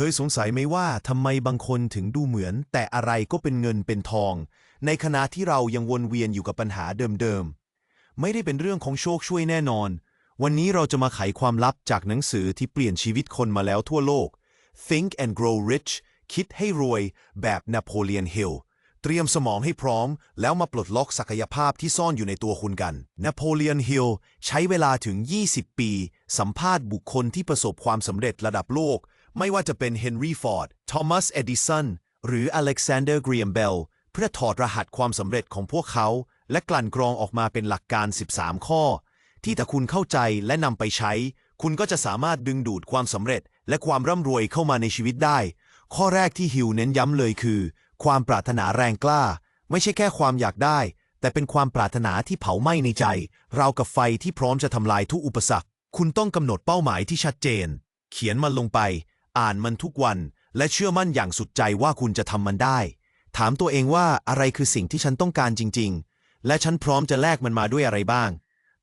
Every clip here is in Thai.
เคยสงสัยไหมว่าทำไมบางคนถึงดูเหมือน แต่อะไรก็เป็นเงินเป็นทอง ในขณะที่เรายังวนเวียนอยู่กับปัญหาเดิมๆ ไม่ได้เป็นเรื่องของโชคช่วยแน่นอน วันนี้เราจะมาไขความลับจากหนังสือที่เปลี่ยนชีวิตคนมาแล้วทั่วโลก Think and Grow Rich คิดให้รวย แบบนโปเลียนฮิลเตรียมสมองให้พร้อม แล้วมาปลดล็อกศักยภาพที่ซ่อนอยู่ในตัวคุณกันนโปเลียนฮิลใช้เวลาถึง 20 ปี สัมภาษณ์บุคคลที่ประสบความสำเร็จระดับโลก ไม่ว่าจะเป็นเฮนรี่ฟอร์ด ทอมัส เอดิสัน หรืออเล็กซานเดอร์ กรีมเบล เพื่อถอดรหัสความสำเร็จของพวกเขา และกลั่นกรองออกมาเป็นหลักการ 13 ข้อ ที่ถ้าคุณเข้าใจและนำไปใช้ คุณก็จะสามารถดึงดูดความสำเร็จ และความร่ำรวยเข้ามาในชีวิตได้ ข้อแรกที่ฮิวเน้นย้ำเลยคือ ความปรารถนาแรงกล้า ไม่ใช่แค่ความอยากได้ แต่เป็นความปรารถนาที่เผาไหม้ในใจ ราวกับไฟที่พร้อมจะทำลายทุกอุปสรรค คุณต้องกำหนดเป้าหมายที่ชัดเจน เขียนมันลงไป อ่านมันทุกวัน และเชื่อมั่นอย่างสุดใจว่าคุณจะทำมันได้ ถามตัวเองว่าอะไรคือสิ่งที่ฉันต้องการจริง ๆ และฉันพร้อมจะแลกมันมาด้วยอะไรบ้าง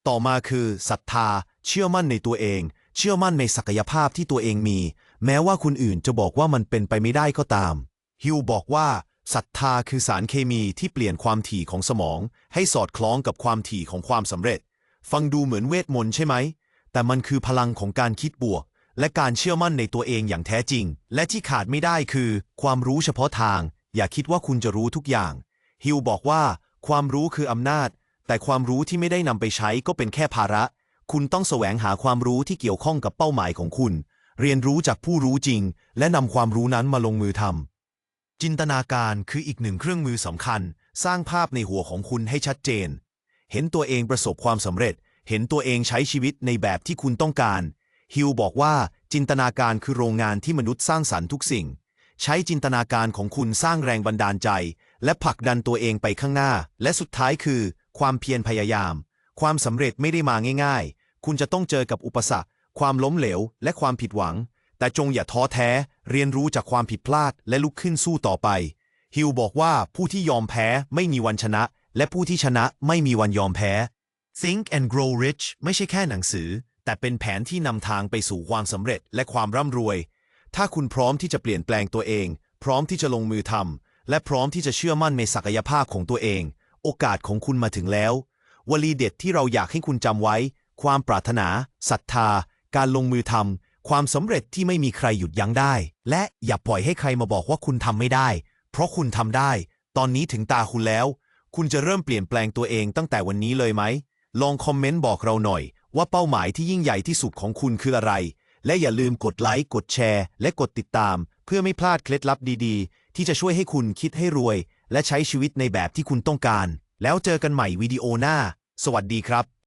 ต่อมาคือศรัทธา เชื่อมั่นในตัวเอง เชื่อมั่นในศักยภาพที่ตัวเองมี แม้ว่าคนอื่นจะบอกว่ามันเป็นไปไม่ได้ก็ตาม ฮิวบอกว่าศรัทธาคือสารเคมีที่เปลี่ยนความถี่ของสมอง ให้สอดคล้องกับความถี่ของความสำเร็จ ฟังดูเหมือนเวทมนต์ใช่ไหม แต่มันคือพลังของการคิดบวก และการเชื่อมั่นในตัวเองอย่างแท้จริง และที่ขาดไม่ได้คือ ความรู้เฉพาะทาง อย่าคิดว่าคุณจะรู้ทุกอย่าง ฮิวบอกว่า ความรู้คืออำนาจ แต่ความรู้ที่ไม่ได้นำไปใช้ก็เป็นแค่ภาระ คุณต้องแสวงหาความรู้ที่เกี่ยวข้องกับเป้าหมายของคุณ เรียนรู้จากผู้รู้จริง และนำความรู้นั้นมาลงมือทำจินตนาการคืออีกหนึ่งเครื่องมือสำคัญ สร้างภาพในหัวของคุณให้ชัดเจน เห็นตัวเองประสบความสำเร็จ เห็นตัวเองใช้ชีวิตในแบบที่คุณต้องการ ฮิวบอกว่าจินตนาการคือโรงงานที่มนุษย์สร้างสรรค์ทุกสิ่ง ใช้จินตนาการของคุณสร้างแรงบันดาลใจ และผลักดันตัวเองไปข้างหน้า และสุดท้ายคือ ความเพียรพยายาม ความสำเร็จไม่ได้มาง่าย ๆ คุณจะต้องเจอกับอุปสรรค ความล้มเหลว และความผิดหวัง แต่จงอย่าท้อแท้ เรียนรู้จากความผิดพลาด และลุกขึ้นสู้ต่อไป ฮิวบอกว่าผู้ที่ยอมแพ้ไม่มีวันชนะ และผู้ที่ชนะไม่มีวันยอมแพ้ Think and Grow Rich ไม่ใช่แค่หนังสือ แต่เป็นแผนที่นำทางไปสู่ความสำเร็จและความร่ำรวย ถ้าคุณพร้อมที่จะเปลี่ยนแปลงตัวเอง พร้อมที่จะลงมือทำและพร้อมที่จะเชื่อมั่นในศักยภาพของตัวเอง โอกาสของคุณมาถึงแล้ว วลีเด็ดที่เราอยากให้คุณจำไว้ ความปรารถนาศรัทธา การลงมือทำความสำเร็จที่ไม่มีใครหยุดยั้งได้ และอย่าปล่อยให้ใครมาบอกว่าคุณทำไม่ได้ เพราะคุณทำได้ ตอนนี้ถึงตาคุณแล้ว คุณจะเริ่มเปลี่ยนแปลงตัวเองตั้งแต่วันนี้เลยไหมลองคอมเมนต์บอกเราหน่อย ว่าเป้าหมายที่ยิ่งใหญ่ที่สุดของคุณคืออะไร และอย่าลืมกดไลค์กดแชร์ และกดติดตาม เพื่อไม่พลาดเคล็ดลับดีๆ ที่จะช่วยให้คุณคิดให้รวย และใช้ชีวิตในแบบที่คุณต้องการ แล้วเจอกันใหม่วิดีโอหน้า สวัสดีครับ